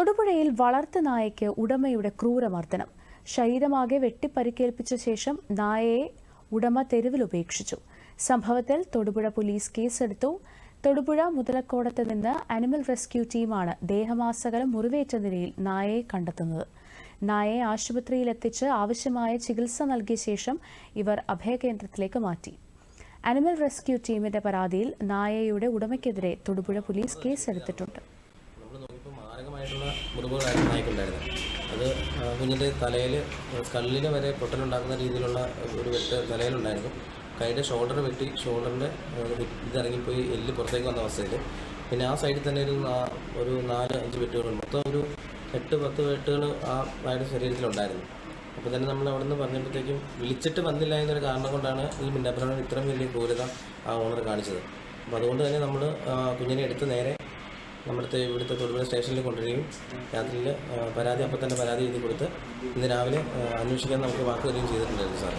തൊടുപുഴയിൽ വളർത്തു നായയ്ക്ക് ഉടമയുടെ ക്രൂരമർദ്ദനം. ശരീരമാകെ വെട്ടിപ്പരിക്കേൽപ്പിച്ച ശേഷം നായയെ ഉടമ തെരുവിൽ ഉപേക്ഷിച്ചു. സംഭവത്തിൽ തൊടുപുഴ പോലീസ് കേസെടുത്തു. തൊടുപുഴ മുതലക്കോടത്ത് നിന്ന് അനിമൽ റെസ്ക്യൂ ടീമാണ് ദേഹമാസകലം മുറിവേറ്റ നിലയിൽ നായയെ കണ്ടെത്തുന്നത്. നായയെ ആശുപത്രിയിൽ എത്തിച്ച് ആവശ്യമായ ചികിത്സ നൽകിയ ശേഷം ഇവർ അഭയകേന്ദ്രത്തിലേക്ക് മാറ്റി. അനിമൽ റെസ്ക്യൂ ടീമിന്റെ പരാതിയിൽ നായയുടെ ഉടമയ്ക്കെതിരെ തൊടുപുഴ പോലീസ് കേസെടുത്തിട്ടുണ്ട്. മാരകമായിട്ടുള്ള മുറിവുകളായിരുന്നു നായ്ക്കുണ്ടായിരുന്നത്. അത് കുഞ്ഞിന്റെ തലയിൽ കല്ലിന് വരെ പൊട്ടലുണ്ടാക്കുന്ന രീതിയിലുള്ള ഒരു വെട്ട് തലയിലുണ്ടായിരുന്നു. കൈയുടെ ഷോൾഡർ വെട്ടി ഷോൾഡറിന്റെ ഇതിറങ്ങിപ്പോയി എല്ല് പുറത്തേക്ക് വന്ന അവസ്ഥയിൽ പിന്നെ ആ സൈഡിൽ തന്നെ ഒരു ഒരു നാല് അഞ്ച് വെട്ടുകളുണ്ട്. മൊത്തം ഒരു എട്ട് പത്ത് വെട്ടുകൾ ആ അയാളുടെ ശരീരത്തിലുണ്ടായിരുന്നു. അപ്പോൾ തന്നെ നമ്മൾ അവിടെ നിന്ന് പറഞ്ഞപ്പോഴത്തേക്കും വിളിച്ചിട്ട് വന്നില്ല എന്നൊരു കാരണം കൊണ്ടാണ് ഈ മിന്നാപ്പുറം ഇത്രയും വലിയ ക്രൂരത ആ ഓണർ കാണിച്ചത്. അപ്പോൾ അതുകൊണ്ട് തന്നെ നമ്മൾ കുഞ്ഞിനെ എടുത്ത് നേരെ നമ്മുടെ ഇവിടുത്തെ തൊടുപുഴ സ്റ്റേഷനിൽ കൊണ്ടുവരികയും രാത്രിയിൽ പരാതി അപ്പം തന്നെ പരാതി എഴുതി കൊടുത്ത് ഇന്ന് രാവിലെ അന്വേഷിക്കാൻ നമുക്ക് വാക്ക് തരികയും ചെയ്തിട്ടുണ്ടായിരുന്നു സാർ